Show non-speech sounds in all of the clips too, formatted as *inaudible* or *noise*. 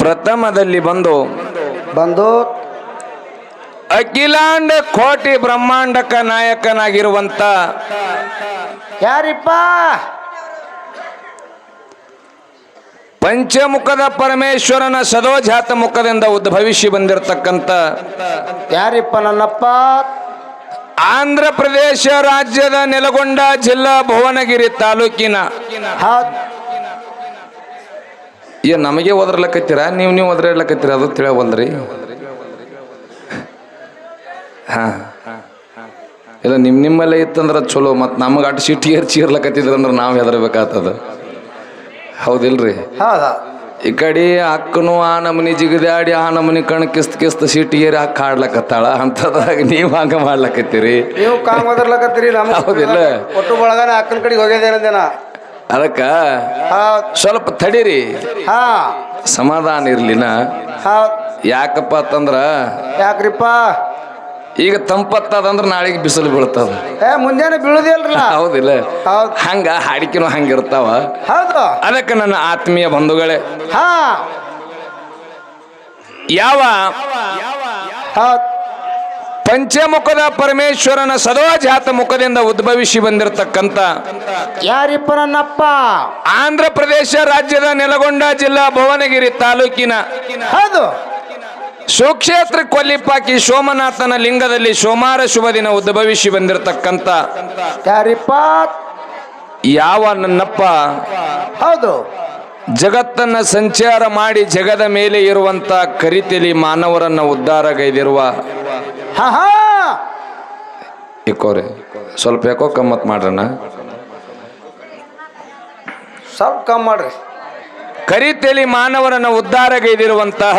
ಪ್ರಥಮದಲ್ಲಿ ಬಂದು ಬಂದು ಅಖಿಲಾಂಡ ಕೋಟಿ ಬ್ರಹ್ಮಾಂಡಕ ನಾಯಕನಾಗಿರುವಂತ ಯಾರಿಪ್ಪ? ಪಂಚಮುಖದ ಪರಮೇಶ್ವರನ ಸದೋಜಾತ ಮುಖದಿಂದ ಉದ್ಭವಿಸಿ ಬಂದಿರತಕ್ಕಂತ ಯಾರಿಪ್ಪ ನನ್ನಪ್ಪ? ಆಂಧ್ರ ಪ್ರದೇಶ ರಾಜ್ಯದ ನೆಲಗೊಂಡ ಜಿಲ್ಲಾ ಭುವನಗಿರಿ ತಾಲೂಕಿನ ಏನ್ ನಮಗೆ ಒದರ್ಲಕತ್ತೀರ ನೀವು ನೀವು ಒದರ್ಲಕತ್ತೀರ ಅದು ತಿಳಿಯವಲ್ರಿ ಹಾ. ಇಲ್ಲ ನಿಮ್ ನಿಮ್ಮಲ್ಲೇ ಇತ್ತಂದ್ರ ಚಲೋ ಮತ್ತು ನಮಗೆ ಅಟ್ ಸಿಟಿ ಏರ್ ಚೀರ್ಲಕತ್ತಿದ್ರ ಅಂದ್ರೆ ನಾವು ಹೆದರ್ಬೇಕಾಗ್ತದ ಹೌದಿಲ್ರಿ? ಹೌದ? ಈ ಕಡೆ ಅಕ್ಕನು ಆ ನಮನಿ ಜಿಗದಾಡಿ ಆ ನಮನಿ ಕಣ್ ಕಿಸ್ತ್ ಕಿಸ್ತ್ ಸಿಟಿ ಏರಿ ಹಾಕಿ ಹಾಡ್ಲಕತ್ತಾಳ ಅಂತದಾಗ ನೀವು ಹಂಗ ಮಾಡ್ಲಕತ್ತೀರಿ? ನೀವು ಕಾಮ್ ಓದರ್ಲಕತ್ತೀರಿ ನಮ್ಮ ಹೌದಿಲ್ಲ? ಒಟ್ಟು ಬಳಗನ ಅಕ್ಕನ ಕಡೆಗೆ ಹೋಗ್ಯದೇನಂದೇನ ಅದಕ್ಕ ಸ್ವಲ್ಪ ತಡೀರಿ. ಹಾ. ಸಮಾಧಾನ ಇರ್ಲಿನ. ಯಾಕಪ್ಪ ಅಂತಂದ್ರ ಯಾಕ್ರಿಪ್ಪ? ಈಗ ತಂಪತ್ತದಂದ್ರ ನಾಳೆಗೆ ಬಿಸಿಲು ಬೀಳ್ತದ. ಏ ಮುಂಜಾನೆ ಬೀಳುದಿಲ್ಲ ಹೌದಿಲ್ಲ. ಹೌದ್. ಹಂಗ ಹಾಡಿಕೆನು ಹಂಗಿರ್ತಾವ. ಹೌದು. ಅದಕ್ಕೆ ನನ್ನ ಆತ್ಮೀಯ ಬಂಧುಗಳೇ. ಹಾ. ಯಾವ? ಹೌದ್. ಪಂಚಮುಖದ ಪರಮೇಶ್ವರನ ಸದೋಜಾತ ಮುಖದಿಂದ ಉದ್ಭವಿಸಿ ಬಂದಿರತಕ್ಕಂತ ಯಾರಿಪ್ಪನಪ್ಪ ಆಂಧ್ರ ಪ್ರದೇಶ ರಾಜ್ಯದ ನೆಲಗೊಂಡ ಜಿಲ್ಲಾ ಭುವನಗಿರಿ ತಾಲೂಕಿನ ಹೌದು. ಸುಕ್ಷೇತ್ರ ಕೊಲ್ಲಿಪಾಕಿ ಸೋಮನಾಥನ ಲಿಂಗದಲ್ಲಿ ಸೋಮಾರ ಶುಭ ದಿನ ಉದ್ಭವಿಸಿ ಬಂದಿರತಕ್ಕಂತ ಯಾರಿಪ್ಪ? ಯಾವ ನನ್ನಪ್ಪ? ಹೌದು. ಜಗತ್ತನ್ನ ಸಂಚಾರ ಮಾಡಿ ಜಗದ ಮೇಲೆ ಇರುವಂತ ಕರಿತೆಲಿ ಮಾನವರನ್ನ ಉದ್ಧಾರಗೈದಿರುವ ಹಾ ಹಾ. ಇಕೋರೆ ಸ್ವಲ್ಪ ಯಾಕೋ ಕಮ್ಮತ್ ಮಾಡ್ರಣ್ಣ. ಸ್ವಲ್ಪ ಕಮ್ಮಿ ಮಾಡ್ರಿ. ಕರಿತೇಲಿ ಮಾನವರನ್ನ ಉದ್ಧಾರಗೈದಿರುವಂತಹ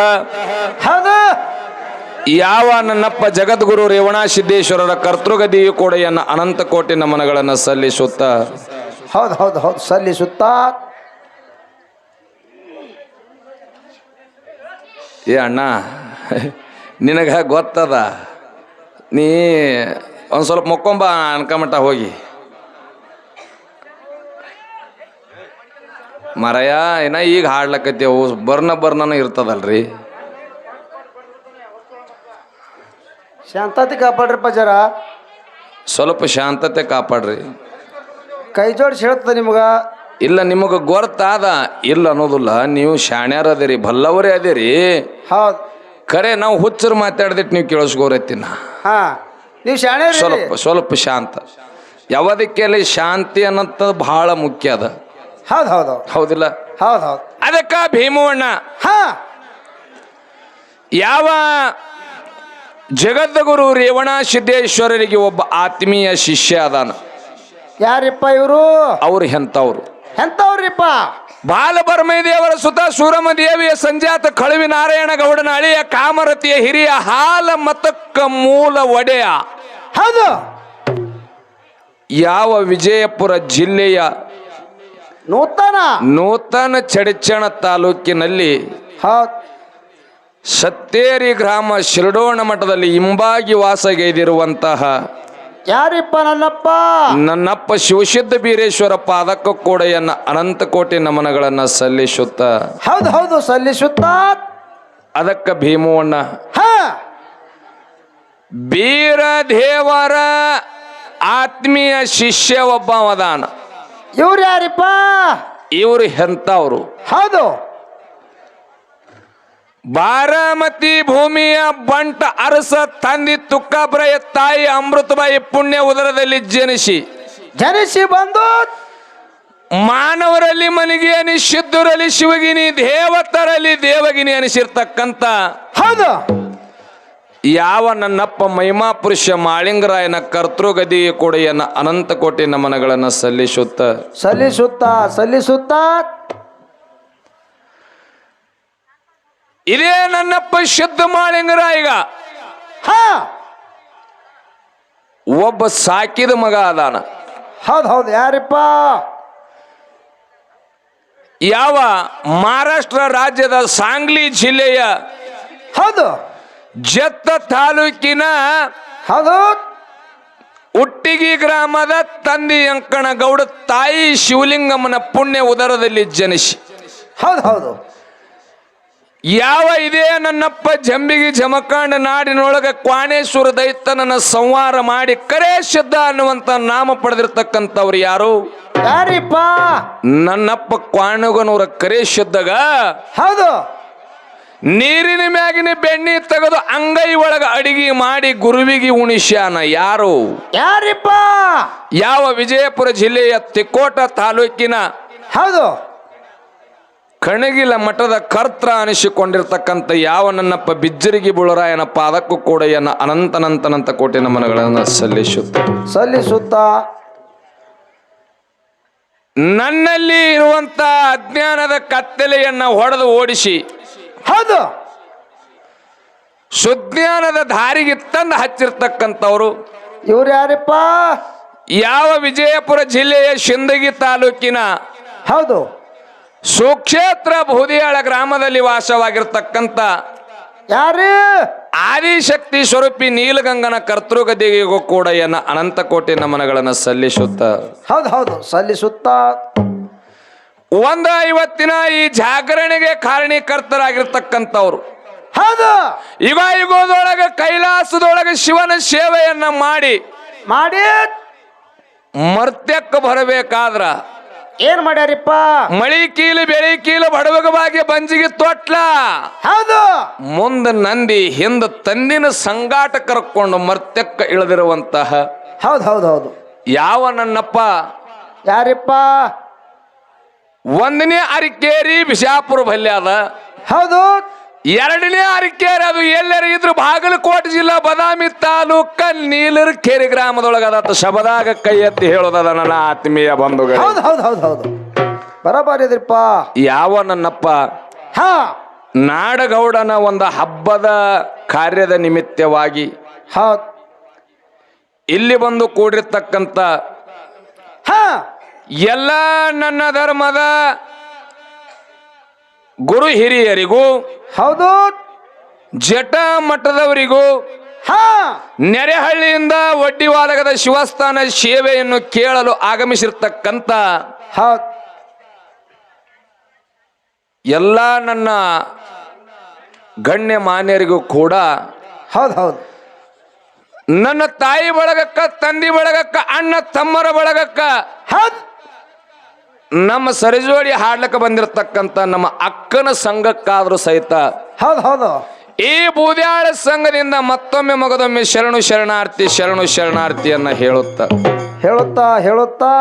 ಯಾವ ನನ್ನಪ್ಪ ಜಗದ್ಗುರು ರೇವಣ ಸಿದ್ದೇಶ್ವರರ ಕರ್ತೃಗದಿಯು ಕೂಡ ಎನ್ನ ಅನಂತ ಕೋಟಿ ನಮನಗಳನ್ನು ಸಲ್ಲಿಸುತ್ತ. ಹೌದು ಹೌದು ಹೌದು. ಸಲ್ಲಿಸುತ್ತ. ಏ ಅಣ್ಣ ನಿನಗ ಗೊತ್ತದ? ನೀ ಒಂದು ಸ್ವಲ್ಪ ಮೊಕ್ಕೊಂಬ ಅನ್ಕಮಟ ಹೋಗಿ. ಮರಯ ಏನ ಈಗ ಹಾಡ್ಲಕತ್ತೇವು ಬರ್ನ ಬರ್ನನ ಇರ್ತದಲ್ರಿ. ಶಾಂತತೆ ಕಾಪಾಡ್ರಿಪ್ಪ ಜರ ಸ್ವಲ್ಪ ಶಾಂತತೆ ಕಾಪಾಡ್ರಿ. ಕೈ ಜೋಡಿಸಿ ಹೇಳ್ತದೆ ನಿಮ್ಗ. ಇಲ್ಲ ನಿಮಗೆ ಗೊತ್ತಾದ ಇಲ್ಲ ಅನ್ನೋದಿಲ್ಲ. ನೀವು ಶಾಣ್ಯಾರ ಅದೇರಿ ಬಲ್ಲವರೇ ಅದೇರಿ. ಹೌದು. ಖರೆ ನಾವು ಹುಚ್ಚರು ಮಾತಾಡ್ದಿಟ್ಟು ನೀವು ಕೇಳಿಸ್ಕೋರತ್ತಿನ ಹಾ ನೀವು ಶಾಣೆ ಸ್ವಲ್ಪ ಸ್ವಲ್ಪ ಶಾಂತ. ಯಾವದಕ್ಕೆ ಶಾಂತಿ ಅನ್ನೋದು ಬಹಳ ಮುಖ್ಯ ಅದ. ಹೌದು ಹೌದು ಹೌದಿಲ್ಲ? ಹೌದು ಹೌದು. ಅದಕ್ಕ ಭೀಮವಣ್ಣ. ಹಾ. ಯಾವ ಜಗದ್ಗುರು ರೇವಣ ಸಿದ್ದೇಶ್ವರರಿಗೆ ಒಬ್ಬ ಆತ್ಮೀಯ ಶಿಷ್ಯ ಅದಾನ. ಯಾರಿಪ್ಪ ಇವರು? ಅವ್ರು ಎಂಥವ್ರು ಎಂತವ್ರಿಪ್ಪ ಬಾಲಭರ್ಮದೇವರ ಸುತ ಸೂರಮ ದೇವಿಯ ಸಂಜಾತ ಕಳುವಿ ನಾರಾಯಣ ಗೌಡನ ಅಳಿಯ ಕಾಮರತಿಯ ಹಿರಿಯ ಹಾಲ ಮತಕ್ಕ ಮೂಲ ಒಡೆಯ. ಹೌದು. ಯಾವ ವಿಜಯಪುರ ಜಿಲ್ಲೆಯ ನೂತನ. ನೂತನ ಚಡಚಣ ತಾಲೂಕಿನಲ್ಲಿ ಸತ್ತೇರಿ ಗ್ರಾಮ ಶಿರಡೋಣ ಮಠದಲ್ಲಿ ಇಂಬಾಗಿ ವಾಸಗೈದಿರುವಂತಹ ಯಾರಿಪ್ಪ ನನ್ನಪ್ಪ? ನನ್ನಪ್ಪ ಶಿವಸಿದ್ಧ ಬೀರೇಶ್ವರಪ್ಪ. ಅದಕ್ಕೂ ಕೂಡ ಎನ್ನ ಅನಂತ ಕೋಟಿ ನಮನಗಳನ್ನ ಸಲ್ಲಿಸುತ್ತ. ಹೌದು ಹೌದು ಸಲ್ಲಿಸುತ್ತ? ಅದಕ್ಕ ಭೀಮವಣ್ಣ. ಬೀರ ದೇವರ ಆತ್ಮೀಯ ಶಿಷ್ಯ ಒಬ್ಬ ಅವದಾನ ಇವ್ರು ಯಾರಿಪ್ಪ? ಇವರು ಎಂತವ್ರು ಹೌದು. ಬಾರಾಮತಿ ಭೂಮಿಯ ಬಂಟ ಅರಸ ತಂದಿ ತುಕ್ಕಬ್ರಯ ತಾಯಿ ಅಮೃತಬಾಯಿ ಪುಣ್ಯ ಉದರದಲ್ಲಿ ಜನಿಸಿ. ಜನಿಸಿ ಬಂದು ಮಾನವರಲ್ಲಿ ಮನಿಗೆ ಅನಿಸಿದ್ದುರಲ್ಲಿ ಶಿವಗಿನಿ ದೇವತರಲ್ಲಿ ದೇವಗಿನಿ ಅನಿಸಿರ್ತಕ್ಕಂತ ಹೌದು. ಯಾವ ನನ್ನಪ್ಪ ಮಹಿಮಾ ಪುರುಷ ಮಾಳಿಂಗರಾಯನ ಕರ್ತೃಗದಿ ಕೂಡ ಅನಂತ ಕೋಟಿ ನಮನಗಳನ್ನು ಸಲ್ಲಿಸುತ್ತ. ಸಲ್ಲಿಸುತ್ತ ಸಲ್ಲಿಸುತ್ತ. ಇದೇ ನನ್ನಪ್ಪ ಶುದ್ಧ ಈಗ. ಹಾ. ಒಬ್ಬ ಸಾಕಿದ ಮಗ ಅದಾನ ಹೌದು ಹೌದು ಯಾರಿಪ್ಪ? ಯಾವ ಮಹಾರಾಷ್ಟ್ರ ರಾಜ್ಯದ ಸಾಂಗ್ಲಿ ಜಿಲ್ಲೆಯ ಹೌದು. ಜತ್ತ ತಾಲೂಕಿನ ಹೌದು. ಉಟ್ಟಿಗಿ ಗ್ರಾಮದ ತಂದಿ ಅಂಕಣ ಗೌಡ ತಾಯಿ ಶಿವಲಿಂಗಮ್ಮನ ಪುಣ್ಯ ಉದರದಲ್ಲಿ ಜನಿಸಿ. ಹೌದು ಹೌದು. ಯಾವ ಇದೇ ನನ್ನಪ್ಪ ಜಂಬಿಗಿ ಜಮಕಾಂಡ ನಾಡಿನೊಳಗೆ ಕ್ವಾಣೇಶ್ವರ ದೈತನನ್ನ ಸಂವಾರ ಮಾಡಿ ಕರೆ ಸಿದ್ಧ ಅನ್ನುವಂತ ನಾಮ ಪಡೆದಿರ್ತಕ್ಕಂಥವ್ರು ಯಾರು? ಯಾರಿಪ್ಪ? ನನ್ನಪ್ಪ ಕ್ವಾಣಗನವರ ಕರೆ ಸಿದ್ಧಗ ಹೌದು. ನೀರಿನ ಮ್ಯಾಗಿನ ಬೆಣ್ಣಿ ತೆಗೆದು ಅಂಗೈ ಒಳಗ ಅಡಿಗೆ ಮಾಡಿ ಗುರುವಿಗೆ ಉಣಿಸ್ಯಾನ ಯಾರು? ಯಾರಿಪ್ಪ? ಯಾವ ವಿಜಯಪುರ ಜಿಲ್ಲೆಯ ತಿಕೋಟ ತಾಲೂಕಿನ ಹೌದು. ಕಣಗಿಲ ಮಠದ ಕರ್ತ್ರ ಅನಿಸಿಕೊಂಡಿರ್ತಕ್ಕಂಥ ಯಾವ ನನ್ನಪ್ಪ ಬಿಜ್ಜರಿಗಿ ಬುಳರಾಯನ ಅದಕ್ಕೂ ಕೂಡ ಎನ್ನ ಅನಂತನಂತನಂತ ಕೋಟಿ ನಮನಗಳನ್ನು ಸಲ್ಲಿಸುತ್ತ ಸಲ್ಲಿಸುತ್ತ? ನನ್ನಲ್ಲಿ ಇರುವಂತ ಅಜ್ಞಾನದ ಕತ್ತಲೆಯನ್ನ ಹೊಡೆದು ಓಡಿಸಿ ಹೌದು. ಸುಜ್ಞಾನದ ದಾರಿಗೆ ತಂದು ಹಚ್ಚಿರ್ತಕ್ಕಂಥವ್ರು ಇವ್ರು ಯಾರಪ್ಪ? ಯಾವ ವಿಜಯಪುರ ಜಿಲ್ಲೆಯ ಶಿಂದಗಿ ತಾಲೂಕಿನ ಹೌದು. ಸುಕ್ಷೇತ್ರ ಬಹುದಿಯಾಳ ಗ್ರಾಮದಲ್ಲಿ ವಾಸವಾಗಿರ್ತಕ್ಕಂಥ ಯಾರು? ಆದಿಶಕ್ತಿ ಸ್ವರೂಪಿ ನೀಲಗಂಗನ ಕರ್ತೃಗದಿಗೂ ಕೂಡ ಎನ್ನ ಅನಂತ ಕೋಟಿ ನಮನಗಳನ್ನು ಸಲ್ಲಿಸುತ್ತ. ಹೌದು ಹೌದು ಸಲ್ಲಿಸುತ್ತ. ಒಂದ ಇವತ್ತಿನ ಈ ಜಾಗರಣೆಗೆ ಕಾರಣೀಕರ್ತರಾಗಿರ್ತಕ್ಕಂಥವ್ರು. ಹೌದು. ಯುಗ ಯುಗದೊಳಗೆ ಕೈಲಾಸದೊಳಗೆ ಶಿವನ ಸೇವೆಯನ್ನ ಮಾಡಿ ಮಾಡಿ. ಮರ್ತ್ಯಕ್ಕೆ ಬರಬೇಕಾದ್ರ ಏನ್ ಮಾಡ್ಯಾರಿಪ್ಪ? ಮಳಿ ಕೀಲು ಬೆಳಿ ಕೀಲು ಬಡವಗವಾಗಿ ಬಂಜಿಗೆ ತೊಟ್ಲ. ಹೌದು. ಮುಂದ ನಂದಿ ಹಿಂದ ತಂದಿನ ಸಂಗಾಟ ಕರ್ಕೊಂಡು ಮರ್ತ್ಯಕ್ಕ ಇಳಿದಿರುವಂತಹ. ಹೌದು ಹೌದು ಹೌದು. ಯಾವ ನನ್ನಪ್ಪ? ಯಾರಿಪ್ಪ? ಒಂದನೇ ಅರಿಕೇರಿ ಬಿಜಾಪುರ ಬಲ್ಯಾದ. ಹೌದು. ಎರಡನೇ ಅರಿಕೇರಿ ಅದು ಎಲ್ಲರ ಇದ್ರು ಬಾಗಲಕೋಟೆ ಜಿಲ್ಲಾ ಬದಾಮಿ ತಾಲೂಕ ನೀಲರ್ ಕೆರೆ ಗ್ರಾಮದೊಳಗ ಅದ ಶಬದಾಗ ಕೈ ಎತ್ತಿ ಹೇಳೋದದ ನನ್ನ ಆತ್ಮೀಯ ಬಂಧುಗಳು. ಹೌದು ಹೌದು ಹೌದು ಹೌದು. ಬರಬಾರಿ ಯಾವ ನನ್ನಪ್ಪ? ಹಾ. ನಾಡಗೌಡನ ಒಂದು ಹಬ್ಬದ ಕಾರ್ಯದ ನಿಮಿತ್ತವಾಗಿ ಹೌದು ಇಲ್ಲಿ ಬಂದು ಕೂಡಿರ್ತಕ್ಕಂಥ ಹಾ. ಎಲ್ಲ ನನ್ನ ಧರ್ಮದ ಗುರು ಹಿರಿಯರಿಗೂ ಹೌದು. ಜಟ ಮಠದವರಿಗೂ ಹಾ. ನೆರೆಹಳ್ಳಿಯಿಂದ ಒಡ್ಡಿವಾಲಗದ ಶಿವಸ್ಥಾನ ಸೇವೆಯನ್ನು ಕೇಳಲು ಆಗಮಿಸಿರ್ತಕ್ಕಂಥ ಹೌದು ಎಲ್ಲ ನನ್ನ ಗಣ್ಯ ಮಾನ್ಯರಿಗೂ ಕೂಡ ಹೌದು ಹೌದು. ನನ್ನ ತಾಯಿ ಬಳಗಕ್ಕ ತಂದಿ ಬಳಗಕ್ಕ ಅಣ್ಣ ತಮ್ಮರ ಬಳಗಕ್ಕ ಹೌದು. ನಮ್ಮ ಸರಿಜೋಡಿ ಹಾಡ್ಲಿಕ್ಕೆ ಬಂದಿರತಕ್ಕಂತ ನಮ್ಮ ಅಕ್ಕನ ಸಂಘಕ್ಕಾದ್ರೂ ಸಹಿತ ಹೌದು ಹೌದು. ಈ ಬೂದ್ಯಾಳ ಸಂಘದಿಂದ ಮತ್ತೊಮ್ಮೆ ಮಗದೊಮ್ಮೆ ಶರಣು ಶರಣಾರ್ಥಿ ಶರಣು ಶರಣಾರ್ಥಿಯನ್ನ ಹೇಳುತ್ತ. ಹೇಳುತ್ತಾ ಹೇಳುತ್ತಾ.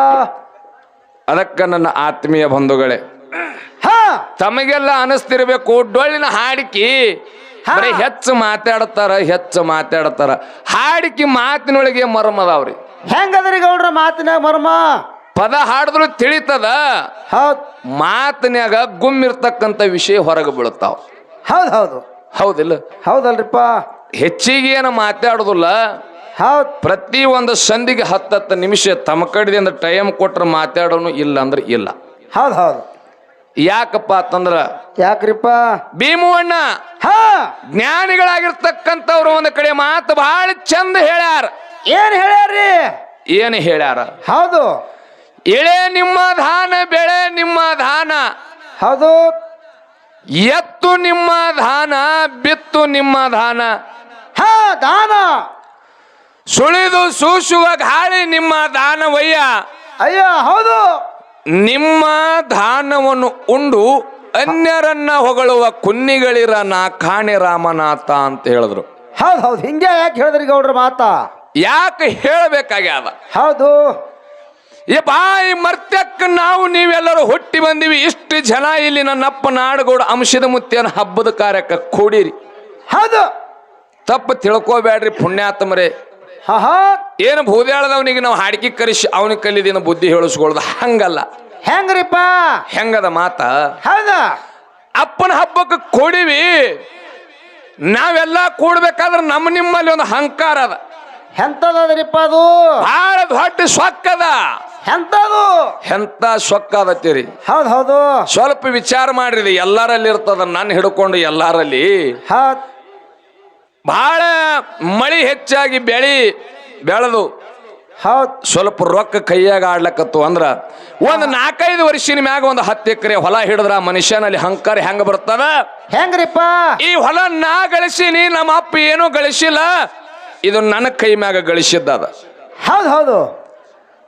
ಅದಕ್ಕೆ ನನ್ನ ಆತ್ಮೀಯ ಬಂಧುಗಳೇ ಹಾ. ತಮಗೆಲ್ಲ ಅನಿಸ್ತಿರ್ಬೇಕು ಡೊಳ್ಳಿನ ಹಾಡಿಕಿ. ಬರೀ ಹೆಚ್ಚು ಮಾತಾಡ್ತಾರ ಹೆಚ್ಚು ಮಾತಾಡ್ತಾರ. ಹಾಡಿಕಿ ಮಾತಿನೊಳಗೆ ಮರ್ಮದವ್ರಿ ಹೆಂಗದ್ರಿ ಗೌಡ್ರ ಮಾತಿನ ಮರ್ಮ? ಪದ ಹಾಡಿದ್ರು ತಿಳಿತದ. ಹೌದು. ಮಾತಿನ್ಯಾಗ ಗುಮ್ಮಿರ್ತಕ್ಕಂಥ ವಿಷಯ ಹೊರಗೆ ಬೀಳುತ್ತಾವ. ಹೌದು ಹೌದು. ಹೌದಿಲ್ಲ? ಹೌದಲ್ರಿಪ್ಪ. ಹೆಚ್ಚಿಗೆ ಏನು ಮಾತಾಡೋದಿಲ್ಲ. ಹೌದು. ಪ್ರತಿ ಒಂದು ಸಂಧಿಗೆ ಹತ್ತತ್ತು ನಿಮಿಷ ತಮ್ಮ ಕಡೆದಿಂದ ಟೈಮ್ ಕೊಟ್ರೆ ಮಾತಾಡೋನು ಇಲ್ಲ ಅಂದ್ರೆ ಇಲ್ಲ. ಹೌದು ಹೌದು. ಯಾಕಪ್ಪ ಅಂತಂದ್ರ ಯಾಕ್ರಿಪ್ಪ? ಭೀಮುವಣ್ಣ ಹಾ. ಜ್ಞಾನಿಗಳಾಗಿರ್ತಕ್ಕಂಥವ್ರು ಒಂದು ಕಡೆ ಮಾತು ಬಹಳ ಚಂದ ಹೇಳ್ಯಾರ. ಏನ್ ಹೇಳ್ಯಾರ ಏನು ಹೇಳ್ಯಾರ? ಹೌದು. ಇಳೆ ನಿಮ್ಮ ಧಾನ ಬೆಳೆ ನಿಮ್ಮ ಧಾನ. ಹೌದು. ಎತ್ತು ನಿಮ್ಮ ಧಾನ ಬಿತ್ತು ನಿಮ್ಮ ಧಾನ. ಹಾ ದಾನ. ಸುಳಿದು ಸೂಸುವ ಗಾಳಿ ನಿಮ್ಮ ದಾನವಯ್ಯ. ಅಯ್ಯ ಹೌದು. ನಿಮ್ಮ ಧಾನವನ್ನು ಉಂಡು ಅನ್ಯರನ್ನ ಹೊಗಳುವ ಕುನ್ನಿಗಳಿರ ನಾ ಕಾಣೆ ರಾಮನಾಥ ಅಂತ ಹೇಳಿದ್ರು. ಹೌದು ಹೌದು. ಹಿಂಗೆ ಯಾಕೆ ಹೇಳಿದ್ರಿ ಗೌಡ್ರ ಮಾತಾ? ಯಾಕೆ ಹೇಳಬೇಕಾಗ್ಯಾದ? ಹೌದು. ಈ ಬಾಯಿ ಮರ್ತ್ಯಕ್ಕ ನಾವು ನೀವೆಲ್ಲರೂ ಹುಟ್ಟಿ ಬಂದಿವಿ. ಇಷ್ಟು ಜನ ಇಲ್ಲಿ ನನ್ನಪ್ಪ ನಾಡಗೋಡು ಅಂಶದ ಮುತ್ತಿಯನ್ನು ಹಬ್ಬದ ಕಾರ್ಯಕ್ಕೆ ಕೂಡಿರಿ. ಹೌದು. ತಪ್ಪು ತಿಳ್ಕೋಬೇಡ್ರಿ ಪುಣ್ಯಾತ್ಮರೇ. ಏನು ಭೂದ್ಯಾಳದವನಿಗೆ ನಾವು ಹಾಡಿಕೆ ಕರೆಸಿ ಅವನಿಗೆ ಕಲಿದಿನ ಬುದ್ಧಿ ಹೇಳಿಸ್ಕೊಳ್ಳೋದು ಹಂಗಲ್ಲ. ಹೆಂಗ್ರಿಪ್ಪ? ಹೆಂಗದ ಮಾತ? ಹೌದ. ಅಪ್ಪನ ಹಬ್ಬಕ್ಕೆ ಕೊಡಿವಿ. ನಾವೆಲ್ಲ ಕೂಡ್ಬೇಕಾದ್ರೆ ನಮ್ಮ ನಿಮ್ಮಲ್ಲಿ ಒಂದು ಹಂಕಾರ ಅದ. ಎಂತದ್ರಿಪ್ಪ ಅದು? ಬಹಳ ದೊಡ್ಡ ಸೊಕ್ಕದ ಎಂತದು ಎಂತ ಸೊಕ್ಕ ಅದತ್ತೀರಿ ಹೌದು ಹೌದು. ಸ್ವಲ್ಪ ವಿಚಾರ ಮಾಡ್ರಿ ಎಲ್ಲರಲ್ಲಿ ಇರ್ತದ ನಾನು ಹಿಡ್ಕೊಂಡು ಎಲ್ಲಾರಲ್ಲಿ. ಹೌದ್. ಸ್ವಲ್ಪ ರೊಕ್ಕ ಕೈಯಾಗ ಆಡ್ಲಕತ್ತು ಅಂದ್ರ ಒಂದ್ ನಾಲ್ಕೈದು ವರ್ಷಿನ ಮ್ಯಾಗ ಒಂದು ಹತ್ತು ಎಕರೆ ಹೊಲ ಹಿಡಿದ್ರ ಮನುಷ್ಯನಲ್ಲಿ ಹಂಕಾರ ಹೆಂಗ ಬರ್ತದ? ಹೆಂಗ್ರಿಪ್ಪ? ಈ ಹೊಲ ನಾ ಗಳಿಸೀನಿ ನಮ್ಮ ಅಪ್ಪ ಏನೂ ಗಳಿಸಿಲ್ಲ. ಇದು ನನ್ನ ಕೈ ಮ್ಯಾಗ ಗಳಿಸಿದ್ದ ಅದ ಹೌದ್ ಹೌದು.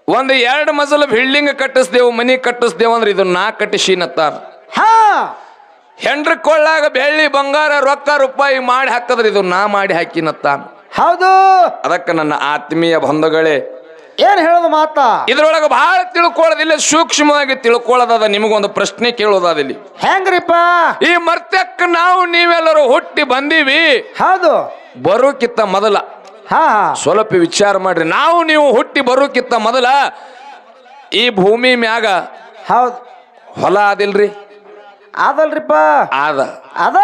ಒಂದು ಎರಡು ಮಜಲ ಬಿಲ್ಡಿಂಗ್ ಕಟ್ಟಿಸ್ದೇವು ಮನಿ ಕಟ್ಟಿಸ್ದೇವು ಅಂದ್ರೆ ಇದು ನಾ ಕಟ್ಟಿಸಿನತ್ತಾರ ಹಾ. ಹೆಂಡ್ರ ಕೊಳ್ಳಾಗ ಬೆಳ್ಳಿ ಬಂಗಾರ ರೊಕ್ಕ ರೂಪಾಯಿ ಮಾಡಿ ಹಾಕದ್ರೆ ಇದು ನಾ ಮಾಡಿ ಹಾಕಿನತ್ತಾನ ಹೌದು. ಅದಕ್ಕೆ ನನ್ನ ಆತ್ಮೀಯ ಬಂಧುಗಳೇ. ಏನ್ ಹೇಳೋದು ಮಾತಾ? ಇದ್ರೊಳಗೆ ಬಹಳ ತಿಳ್ಕೊಳ್ಳೋದಿಲ್ಲ ಸೂಕ್ಷ್ಮವಾಗಿ ತಿಳ್ಕೊಳ್ಳೋದಾದ ನಿಮಗೊಂದು ಪ್ರಶ್ನೆ ಕೇಳೋದದ ಇಲ್ಲಿ. ಹೆಂಗ್ರಿಪ್ಪ? ಈ ಮರ್ತ್ಯಕ್ಕ ನಾವು ನೀವೆಲ್ಲರೂ ಹುಟ್ಟಿ ಬಂದೀವಿ. ಹೌದು. ಬರೋಕ್ಕಿಂತ ಮೊದಲ. ಹಾ ಹಾ. ಸ್ವಲ್ಪ ವಿಚಾರ ಮಾಡ್ರಿ. ನಾವು ನೀವು ಹುಟ್ಟಿ ಬರೋಕ್ಕಿಂತ ಮೊದಲ ಈ ಭೂಮಿ ಮ್ಯಾಗ ಹೌದು. ಹೊಲ ಆದಿಲ್ರಿ? ಅದಲ್ರಿಪ್ಪ ಆದ. ಅದ.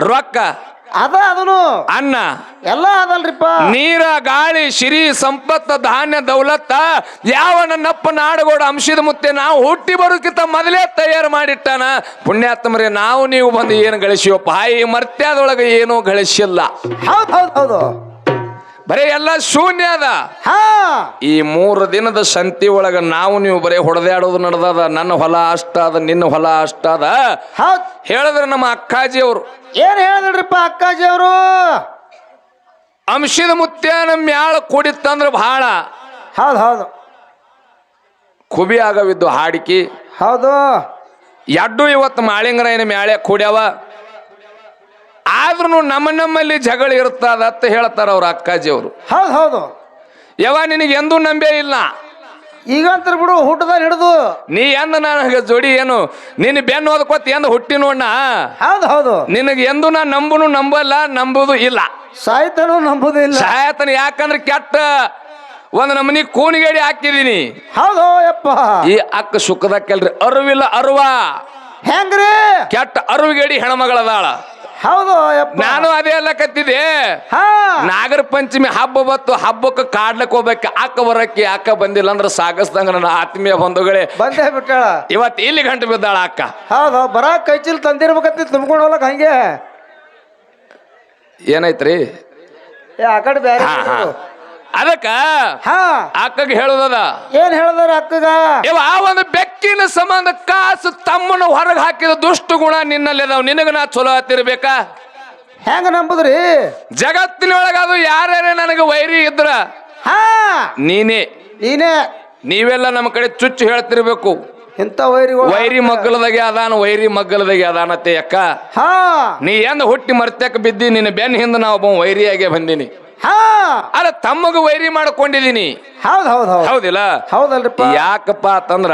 ರೊಕ್ಕ. ಅದ ಅದನು. ಅನ್ನ. ಎಲ್ಲ ಅದಲ್ರಿಪ್ಪ ನೀರ ಗಾಳಿ ಸಿರಿ ಸಂಪತ್ತ ಧಾನ್ಯ ದೌಲತ್ತ ಯಾವ ನನ್ನಪ್ಪ ನಾಡಗೋಡ ಅಂಶದ ಮುತ್ತೆ ನಾವು ಹುಟ್ಟಿ ಬರೋಕ್ಕಿಂತ ಮೊದಲೇ ತಯಾರು ಮಾಡಿಟ್ಟಾನ. ಪುಣ್ಯಾತ್ಮರೇ ನಾವು ನೀವು ಬಂದು ಏನು ಗಳಿಸಿವಪ್ಪ? ಬಾಯಿ ಮರ್ತ್ಯಾದೊಳಗೆ ಏನೂ ಗಳಿಸಿಲ್ಲ. ಹೌದು ಹೌದು ಹೌದು. ಬರೀ ಎಲ್ಲ ಶೂನ್ಯ ಅದ. ಹಾ. ಈ ಮೂರು ದಿನದ ಸಂತಿ ಒಳಗ ನಾವು ನೀವು ಬರೀ ಹೊಡೆದಾಡೋದು ನಡೆದದ. ನನ್ನ ಹೊಲ ಅಷ್ಟ ಅದ ನಿನ್ನ ಹೊಲ ಅಷ್ಟ ಅದ. ಹೌದ್. ಹೇಳಿದ್ರೆ ನಮ್ಮ ಅಕ್ಕಾಜಿ ಅವರು. ಏನ್ ಹೇಳಿದ್ರಿಪ್ಪ ಅಕ್ಕಾಜಿ ಅವರು? ಅಂಶದ ಮುತ್ತೇನ ಮ್ಯಾಳ ಕೂಡಿತ್ತಂದ್ರೆ ಬಹಳ ಹೌದು ಹೌದು. ಕುಬಿ ಆಗವಿದ್ದು ಹಾಡಿಕಿ. ಹೌದು. ಎಡ್ಡು ಇವತ್ತು ಮಾಳಿಂಗರಾಯನ ಮ್ಯಾಳೆ ಕೂಡ್ಯಾವ. ಆದ್ರೂ ನಮ್ಮ ನಮ್ಮಲ್ಲಿ ಜಗಳ ಇರ್ತದ ಅಂತ ಹೇಳ್ತಾರ ಅವ್ರ ಅಕ್ಕಾಜಿ ಅವರು. ಹೌದು ಹೌದು. ಯಾವ ನಿನಗೆ ಎಂದೂ ನಂಬೇ ಇಲ್ಲ. ಈಗಂತರ ಬಿಡು ಹುಟ್ಟದ ಹಿಡಿದು. ನೀ ಎಂದ ನನಗೆ ಜೋಡಿ ಏನು? ನಿನ್ನ ಬೆನ್ನು ಓದ್ಕೊತ್ ಎಂದ ಹುಟ್ಟಿ ನೋಡ್ನ? ಹೌದು ಹೌದು. ನಿನಗೆ ಎಂದು ನಾ ನಂಬುನು ನಂಬಲ್ಲ ನಂಬುದು ಇಲ್ಲ. ಸಾಯ್ತನು ನಂಬುದಿಲ್ಲ ಸಾಯತನ ಯಾಕಂದ್ರೆ ಕೆಟ್ಟ. ಒಂದು ನಮನಿ ಕೂನಿಗೇಡಿ ಹಾಕಿದೀನಿ. ಹೌದು ಯಪ್ಪ. ಈ ಅಕ್ಕ ಸುಖದ ಕೆಲ್ರಿ ಅರುವಿಲ್ಲ ಅರುವ. ಹೆಂಗ್ರಿ? ಕೆಟ್ಟ ಅರುವಿಗೇಡಿ ಹೆಣ್ಮಗಳದಾಳ. ಹೌದು ಯಪ್ಪ. ನಾನು ಅದೇ ಎಲ್ಲ ಕತ್ತಿದೆ. ಹಾ. ನಾಗರ ಪಂಚಮಿ ಹಬ್ಬ ಬತ್ತು ಹಬ್ಬಕ್ಕೆ ಕಾಡ್ಲಕ್ ಹೋಗ್ಬೇಕು. ಅಕ್ಕ ಬರಕ್ಕೆ ಅಕ್ಕ ಬಂದಿಲ್ಲ ಅಂದ್ರೆ ಸಾಗಸ್ದಂಗ ನನ್ನ ಆತ್ಮೀಯ ಬಂಧುಗಳೇ. ಬಂದೇ ಬಿಟ್ಟಾಳ. ಇವತ್ತು ಇಲ್ಲಿ ಗಂಟು ಬಿದ್ದಾಳ ಅಕ್ಕ. ಹೌದು ಬರ ಕೈ ಚೀಲ ತಂದಿರ್ಬೇಕಂತ ತುಂಬ್ಕೊಂಡು ಹೋಗ್ಲಕ್ ಹಂಗೆ. ಏನೈತ್ರಿ ಏ ಆ ಕಡೆ ಬ್ಯಾರೆ ಹಾ ಹಾ. ಬಿಡು. ಅದಕ್ಕ ಹಾ. ಅಕ್ಕಗೆ ಹೇಳುದದ. ಏನ್ ಹೇಳದಾರ ಅಕ್ಕಗ? ಇವ ಆ ಒಂದು ಬೆಕ್ಕಿನ ಸಂಬಂಧ ಕಾಸು ತಮ್ಮನ ಹೊರಗೆ ಹಾಕಿದ ದುಷ್ಟ ಗುಣ ನಿನ್ನಲ್ಲಿ ಅದಾವ. ನಿನಗ ನಾ ಚಲೋ ಹತ್ತಿರ್ಬೇಕಾ ಹೆಂಗ ನಂಬುದ್ರಿ? ಜಗತ್ತಿನೊಳಗ ಅದು ಯಾರ್ಯಾರೇ ನನಗೆ ವೈರಿ ಇದ್ರ ಹಾ. ನೀನೇ. ನೀನೇ. ನೀವೆಲ್ಲ ನಮ್ಮ ಕಡೆ ಚುಚ್ಚು ಹೇಳ್ತಿರ್ಬೇಕು. ಎಂತ ವೈರಿ ವೈರಿ ಮಗ್ಗಲದಾಗೆ ಅದಾನ ವೈರಿ ಮಗ್ಗಲದಾಗೆ ಅದಾನತ್ತೆ ಅಕ್ಕ. ಹಾ. ನೀ ಎಂದ ಹುಟ್ಟಿ ಮರ್ತಕ್ಕ ಬಿದ್ದಿ ನಿನ್ನ ಬೆನ್ನ ಹಿಂದೆ ನಾ ಒಬ್ಬ ವೈರಿಯಾಗೆ ಬಂದೀನಿ. ಹಾ. ಅಲ್ಲ ತಮ್ಮಗ ವೈರಿ ಮಾಡ್ಕೊಂಡಿದೀನಿ. ಹೌದ್ ಹೌದ್ ಹೌದ್. ಹೌದಿಲ್ಲ? ಹೌದಲ್ರಿಪ್ಪ. ಯಾಕಪ್ಪ ಅಂತಂದ್ರ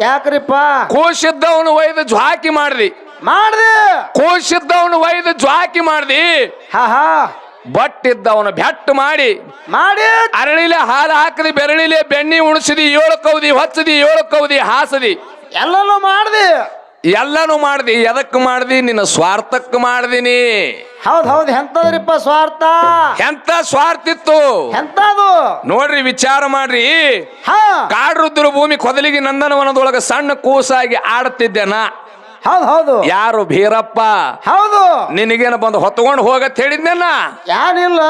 ಯಾಕ್ರಿಪ್ಪ? ಕೋಶಿದ್ದವನು ಒಯ್ದು ಜ್ವಾಕಿ ಮಾಡ್ರಿ ಮಾಡ್ದೆ. ಕೋಶಿದ್ದವನು ಒಯ್ದು ಜ್ವಾಕಿ ಮಾಡ್ದಿ. ಹಾ ಹಾ. ಬಟ್ಟಿದ್ದವನು ಬೆಟ್ಟು ಮಾಡಿ. ಮಾಡಿ. ಅರಳಿಲೆ ಹಾಲು ಹಾಕದಿ ಬೆರಳಿಲೆ ಬೆಣ್ಣಿ ಉಣಿಸಿದಿ ಏಳು ಕೌದಿ ಹೊಚ್ಚದಿ ಏಳು ಕೌದಿ ಹಾಸದಿ. ಎಲ್ಲನೂ ಮಾಡ್ದೆ. ಎಲ್ಲನೂ ಮಾಡ್ದಿ ಎದಕ್ ಮಾಡ್ದಿ ನಿನ್ನ ಸ್ವಾರ್ಥಕ್ಕೆ ಮಾಡ್ದಿನಿ. ಹೌದ್ ಹೌದ್ ಎಂತದ್ರಿಪ್ಪ ಸ್ವಾರ್ಥ? ಎಂತ ಸ್ವಾರ್ಥ ಇತ್ತು? ಎಂತದು? ನೋಡ್ರಿ ವಿಚಾರ ಮಾಡ್ರಿ. ಹಾ. ಕಾಡ್ರುದ್ರ ಭೂಮಿ ಕೊದಲಿಗೆ ನಂದನವನದೊಳಗ ಸಣ್ಣ ಕೂಸಾಗಿ ಆಡುತ್ತಿದ್ದೆ ನಾ ಹೌದ್ ಹೌದು. ಯಾರು ಭೀರಪ್ಪ? ಹೌದು. ನಿನಗೇನ ಬಂದು ಹೊತ್ಕೊಂಡು ಹೋಗತ್ ಹೇಳಿದ್ನೇನ? ಯಾನಿಲ್ಲ.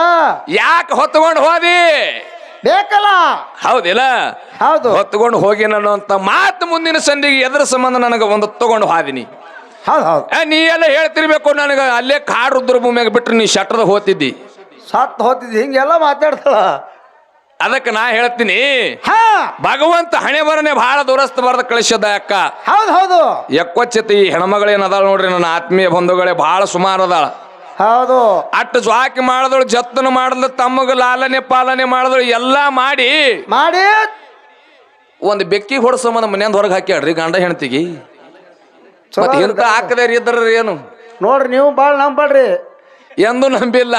ಯಾಕೆ ಹೊತ್ಕೊಂಡು ಹೋದಿ? ಬೇಕಲ್ಲ? ಹೌದಿಲ್ಲ? ಹೌದು. ಹೊತ್ಕೊಂಡು ಹೋಗಿ ನಾನು ಅಂತ ಮಾತು ಮುಂದಿನ ಸಂಧಿಗೆ ಎದರ ಸಂಬಂಧ ನನಗೆ ಒಂದು ತಗೊಂಡು ಹಾದಿನಿ. ಹೌದು ಹೌದು. ಏ, ನೀ ಎಲ್ಲ ಹೇಳ್ತಿರ್ಬೇಕು ನನಗೆ ಅಲ್ಲೇ ಕಾಡು ರುದ್ರ ಭೂಮಿಯಾಗ ಬಿಟ್ರೆ ನೀ ಶಟ್ರದ ಹೋತಿದ್ದಿ ಸತ್ ಹೋತಿದ್ದಿ ಹಿಂಗೆಲ್ಲ ಮಾತಾಡ್ತಾಳ. ಅದಕ್ಕೆ ನಾ ಹೇಳ್ತೀನಿ ಹಾ. ಭಗವಂತ ಹಣೆ ಬರನೆ ಬಹಳ ದುರಸ್ತ ಬರದು ಕಳಿಸದ ಅಕ್ಕ. ಹೌದು ಹೌದು. ಎಕ್ಕೊಚ್ಚತಿ ಈ ನೋಡ್ರಿ ನನ್ನ ಆತ್ಮೀಯ ಬಂಧುಗಳೇ ಬಹಳ ಸುಮಾರು ಅದಾಳ. ಹೌದು. ಅಟ್ಟು ಜ್ವಾಕಿ ಮಾಡಿದಳು ಜತ್ತನ ಮಾಡಿದ್ಲು ತಮ್ಮಗ ಲಾಲನೆ ಪಾಲನೆ ಮಾಡಿದಳು ಎಲ್ಲಾ ಮಾಡಿ ಮಾಡಿ. ಒಂದು ಬೆಕ್ಕಿ ಹೊಡಸ ಮನೆಯಿಂದ ಹೊರಗೆ ಹಾಕ್ಯಾಡ್ರಿ ಗಂಡ ಹೆಣ್ತಿಗಿ ಮತ್ತೆ ಇಂಥ ಹಾಕದೇ ಇದ್ರ ಏನು? ನೋಡ್ರಿ ನೀವು ಬಾಳ ನಂಬಡ್ರಿ ಎಂದು ನಂಬಿಲ್ಲ.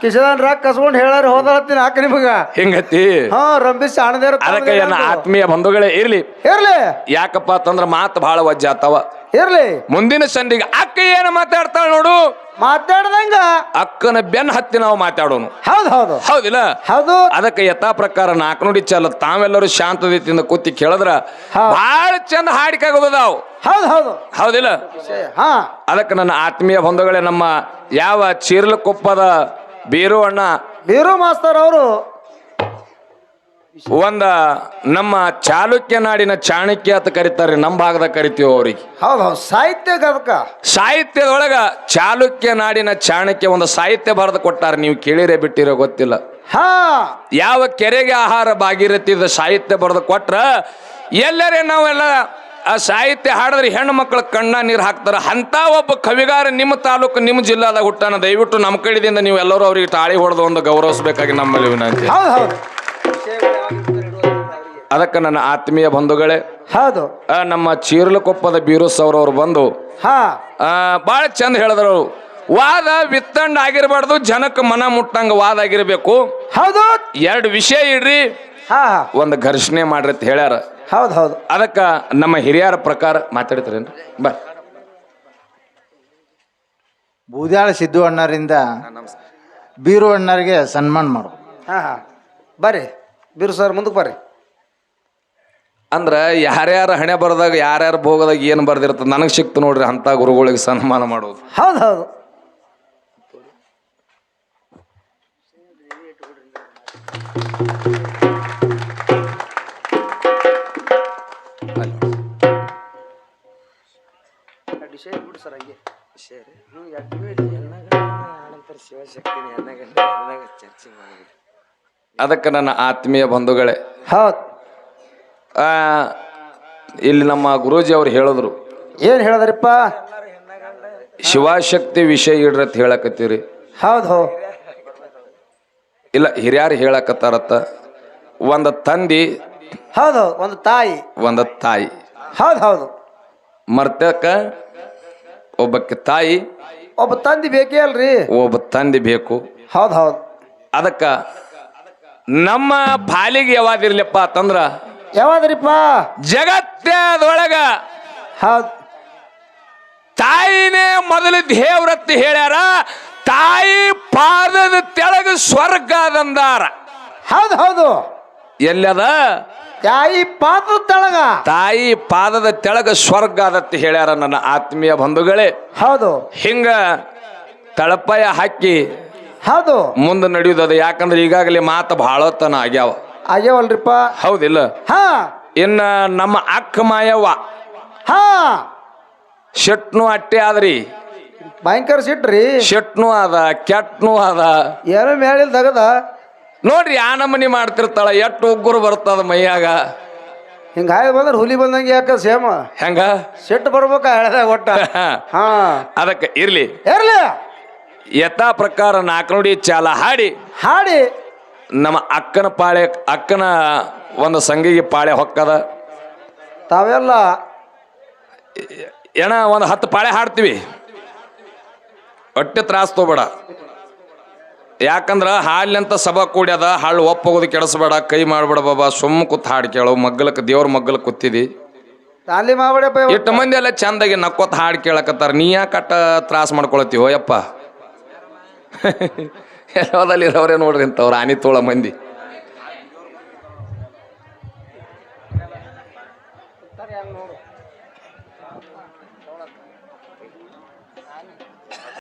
ಕಿಶನ್ ರಾಕ್ ಕಸ್ಕೊಂಡು ಹೇಳಾರ ಹೋದಳತ್ತೀನಿ ಹಾಕ ನಿಮಗ. ಹಿಂಗತಿ? ಹಾ ರಂಬಿಸಿ ಹಣದೇರ ಅದಕ್ಕೆ ಏನ ಆತ್ಮೀಯ ಬಂಧುಗಳೇ ಇರ್ಲಿ. ಇರ್ಲಿ. ಯಾಕಪ್ಪ ಅಂತಂದ್ರ ಮಾತು ಬಹಳ ವಜ್ಜ ಆತವ. ಇರ್ಲಿ. ಮುಂದಿನ ಸಂಧಿಗೆ ಅಕ್ಕ ಏನು ಮಾತಾಡ್ತಾಳ ನೋಡು. ಮಾತಾಡ್ದಂಗ? ಅಕ್ಕನ ಬೆನ್ನ ಹತ್ತಿ ನಾವು ಮಾತಾಡೋನು. ಹೌದು ಹೌದು. ಹೌದಿಲ್ಲ? ಹೌದು. ಅದಕ್ಕೆ ಯಥಾ ಪ್ರಕಾರ ನಾಲ್ಕು ನೋಡಿ ಚಲ ತಾವೆಲ್ಲರೂ ರೀತಿಯಿಂದ ಕೂತಿ ಕೇಳಿದ್ರ. ಬಹಳ ಚಂದ ಹಾಡಿಕಾಗೋದಾವ್ ಹೌದು ಹೌದು. ಹೌದಿಲ್ಲ? ಹಾ. ಅದಕ್ಕೆ ನನ್ನ ಆತ್ಮೀಯ ಬಂಧುಗಳೇ ನಮ್ಮ ಯಾವ ಚೀರ್ಲಕೊಪ್ಪದ ಬೀರು ಅಣ್ಣ ಬೀರು ಮಾಸ್ತರ್ ಅವರು ಒಂದ ನಮ್ಮ ಚಾಲುಕ್ಯ ನಾಡಿನ ಚಾಣಕ್ಯ ಅಂತ ಕರೀತಾರೆ ನಮ್ಮ ಭಾಗದಾಗ ಕರಿತೀವಿ ಅವ್ರಿಗೆ. ಹೌದು ಹೌದು ಸಾಹಿತ್ಯಕ್ಕೆ ಅದಕ್ಕ ಸಾಹಿತ್ಯದೊಳಗ ಚಾಲುಕ್ಯ ನಾಡಿನ ಚಾಣಕ್ಯ ಒಂದು ಸಾಹಿತ್ಯ ಬರೆದು ಕೊಟ್ಟಾರೆ ನೀವು ಕೇಳಿರೇ ಬಿಟ್ಟಿರೋ ಗೊತ್ತಿಲ್ಲ. ಹಾ. ಯಾವ ಕೆರೆಗೆ ಆಹಾರ ಭಾಗೀರಥಿದ ಸಾಹಿತ್ಯ ಬರೆದು ಕೊಟ್ರ ಎಲ್ಲರೇ ನಾವೆಲ್ಲ ಆ ಸಾಹಿತ್ಯ ಹಾಡಿದ್ರೆ ಹೆಣ್ಣು ಮಕ್ಕಳ ಕಣ್ಣ ನೀರು ಹಾಕ್ತಾರೆ. ಅಂತ ಒಬ್ಬ ಕವಿಗಾರ ನಿಮ್ಮ ತಾಲೂಕು ನಿಮ್ಮ ಜಿಲ್ಲಾದಾಗ ಹುಟ್ಟಾನ ದಯವಿಟ್ಟು ನಮ್ಮ ಕಡೆಯಿಂದ ನೀವು ಎಲ್ಲರೂ ಅವ್ರಿಗೆ ತಾಳಿ ಹೊಡೆದು ಒಂದು ಗೌರವಿಸಬೇಕಾಗಿ ನಮ್ಮಲ್ಲಿ ವಿನಂತಿ. ಅದಕ್ಕೆ ನನ್ನ ಆತ್ಮೀಯ ಬಂಧುಗಳೇ ಹೌದು. ನಮ್ಮ ಚೀರ್ಲಕೊಪ್ಪದ ಬೀರುಸ್ ಅವ್ರವ್ರು ಬಂದು ಹಾ. ಭಾಳ ಚಂದ ಹೇಳಿದ್ರು ವಾದ ವಿತ್ತಂಡ ಆಗಿರ್ಬಾರ್ದು ಜನಕ್ಕೆ ಮನ ಮುಟ್ಟಂಗ ವಾದ ಆಗಿರ್ಬೇಕು. ಹೌದು. ಎರಡು ವಿಷಯ ಇಡ್ರಿ. ಹಾ ಹಾ. ಒಂದು ಘರ್ಷಣೆ ಮಾಡ್ರಿ ಅಂತ ಹೇಳ್ಯಾರ. ಹೌದು ಹೌದು. ಅದಕ್ಕೆ ನಮ್ಮ ಹಿರಿಯರ ಪ್ರಕಾರ ಮಾತಾಡ್ತಾರೇನ್ರಿ ಬಾ. ಬೂದ್ಯಾಳ ಸಿದ್ದು ಅಣ್ಣರಿಂದ ಬೀರು ಅಣ್ಣರಿಗೆ ಸನ್ಮಾನ ಮಾಡು. ಹಾ ಹಾ. ಬರ್ರಿ. ಬಿರು ಸರ್ ಮುಂದಕ್ಕೆ ಬರ್ರಿ. ಅಂದ್ರೆ ಯಾರ್ಯಾರ ಹಣೆ ಬರೆದಾಗ ಯಾರ್ಯಾರ ಭೋಗದಾಗ ಏನು ಬರ್ದಿರ್ತದೆ ನನಗೆ ಸಿಕ್ತು ನೋಡ್ರಿ ಅಂತ ಗುರುಗಳಿಗೆ ಸನ್ಮಾನ ಮಾಡೋದು. ಹೌದು ಹೌದು. ಅದಕ್ಕೆ ನನ್ನ ಆತ್ಮೀಯ ಬಂಧುಗಳೇ. ಹೌದು. ಇಲ್ಲಿ ನಮ್ಮ ಗುರೂಜಿ ಅವ್ರು ಹೇಳಿದ್ರು. ಏನು ಹೇಳಿದ್ರಿಪ್ಪ? ಶಿವಶಕ್ತಿ ವಿಷಯ ಇಡ್ರತ್ ಹೇಳಕತ್ತೀರಿ. ಹೌದು ಹೌದು. ಇಲ್ಲ ಹಿರಿಯಾರು ಹೇಳಕತ್ತಾರತ್ತ. ಒಂದು ತಂದಿ ಹೌದು ಒಂದು ತಾಯಿ. ಒಂದು ತಾಯಿ. ಹೌದು ಹೌದು. ಮರ್ತಕ ಒಬ್ಬಕ್ಕೆ ತಾಯಿ. ಒಬ್ಬ ತಂದೆ ಬೇಕೇ ಅಲ್ರಿ? ಒಬ್ಬ ತಂದೆ ಬೇಕು. ಹೌದು ಹೌದು. ಅದಕ್ಕ ನಮ್ಮ ಪಾಲಿಗೆ ಯಾವಾದಿರ್ಲಿಪ್ಪ ಅಂತಂದ್ರ? ಯಾವಾದ್ರಿಪ್ಪ? ಜಗತ್ತದೊಳಗ ಹೌದು. ತಾಯಿನೇ ಮೊದಲು ದೇವ್ರತ್ತಿ ಹೇಳ್ಯಾರ ತಾಯಿ ಪಾದದ ತೆಳಗ ಸ್ವರ್ಗ ಅದಂದಾರ. ಹೌದು ಹೌದು. ಎಲ್ಲದ? ತಾಯಿ ಪಾದದ ತೆಳಗ. ತಾಯಿ ಪಾದದ ತೆಳಗ ಸ್ವರ್ಗ ಅದತ್ತಿ ಹೇಳ್ಯಾರ ನನ್ನ ಆತ್ಮೀಯ ಬಂಧುಗಳೇ. ಹೌದು. ಹಿಂಗ ತಳಪಾಯ ಹಾಕಿ ಹೌದು. ಮುಂದೆ ನಡೆಯುವುದು ಯಾಕಂದ್ರೆ ಈಗಾಗಲೇ ಮಾತು ಭಾಳತನ ಆಗ್ಯಾವ. ಆಗ್ಯಾವಲ್ರಿಪ್ಪ. ಹೌದಿಲ್ಲ? ಹಾ. ಇನ್ನ ನಮ್ಮ ಅಕ್ಕ ಮಾಯವ್ವ ಹಾ. ಶೆಟ್ನು ಅಟ್ಟೆ ಆದ್ರಿ. ಭಯಂಕರ ಸಿಟ್ರಿ ಶೆಟ್ನು ಅದ ಕೆಟ್ನು ಅದ ಏನೋ ಮೇಳಿಲ್ ತಗದ. ನೋಡ್ರಿ ಆ ನಮನಿ ಮಾಡ್ತಿರ್ತಾಳ. ಎಷ್ಟು ಉಗ್ಗುರು ಬರ್ತದ ಮೈಯಾಗ. ಹಿಂಗ ಬಂದ್ರೆ ಹುಲಿ ಬಂದಂಗೆ ಯಾಕ ಸೇಮ? ಹೆಂಗ? ಸಿಟ್ಟು ಬರ್ಬೇಕ ಹೇಳ್ದ ಒಟ್ಟ? *laughs* ಹಾ. ಅದಕ್ಕೆ ಇರ್ಲಿ. ಇರ್ಲಿ. ಯಥಾ ಪ್ರಕಾರ ನಾಲ್ಕು ನುಡಿ ಚಾಲ ಹಾಡಿ. ಹಾಡಿ. ನಮ್ಮ ಅಕ್ಕನ ಪಾಳೆ ಅಕ್ಕನ ಒಂದು ಸಂಗಿಗೆ ಪಾಳೆ ಹೊಕ್ಕದ. ತಾವೆಲ್ಲ ಏನ ಒಂದು ಹತ್ತು ಪಾಳೆ ಹಾಡ್ತೀವಿ. ಹೊಟ್ಟೆ ತ್ರಾಸ ತಗೋಬೇಡ. ಯಾಕಂದ್ರೆ ಹಾಲಿನಂತ ಸಭಾ ಕೂಡ್ಯದ ಹಾಳು ಒಪ್ಪೋಗೋದು ಕೆಡಿಸ್ಬೇಡ ಕೈ ಮಾಡ್ಬೇಡ ಬಾಬಾ ಸುಮ್ಮ ಕೂತ್ ಹಾಡು ಕೇಳು ಮಗ್ಗಲಕ್ಕೆ ದೇವ್ರ ಮಗ್ಗಲಕ್ಕೆ ಕೂತಿದಿ. ಇಟ್ಟು ಮಂದಿ ಎಲ್ಲ ಚಂದಾಗಿ ನಕ್ಕೋತ್ ಹಾಡು ಕೇಳಕತ್ತಾರ. ನೀ ಯಾಕೆ ಅಟ್ಟ ತ್ರಾಸ ಮಾಡ್ಕೊಳತ್ತೀವೋ ಯಪ್ಪ *laughs* ಎಲ್ಲೋದಲ್ಲಿ ಇರೋರೇ ನೋಡ್ರಿ ಅಂತವ್ರು ಆನಿ ತೋಳ ಮಂದಿ.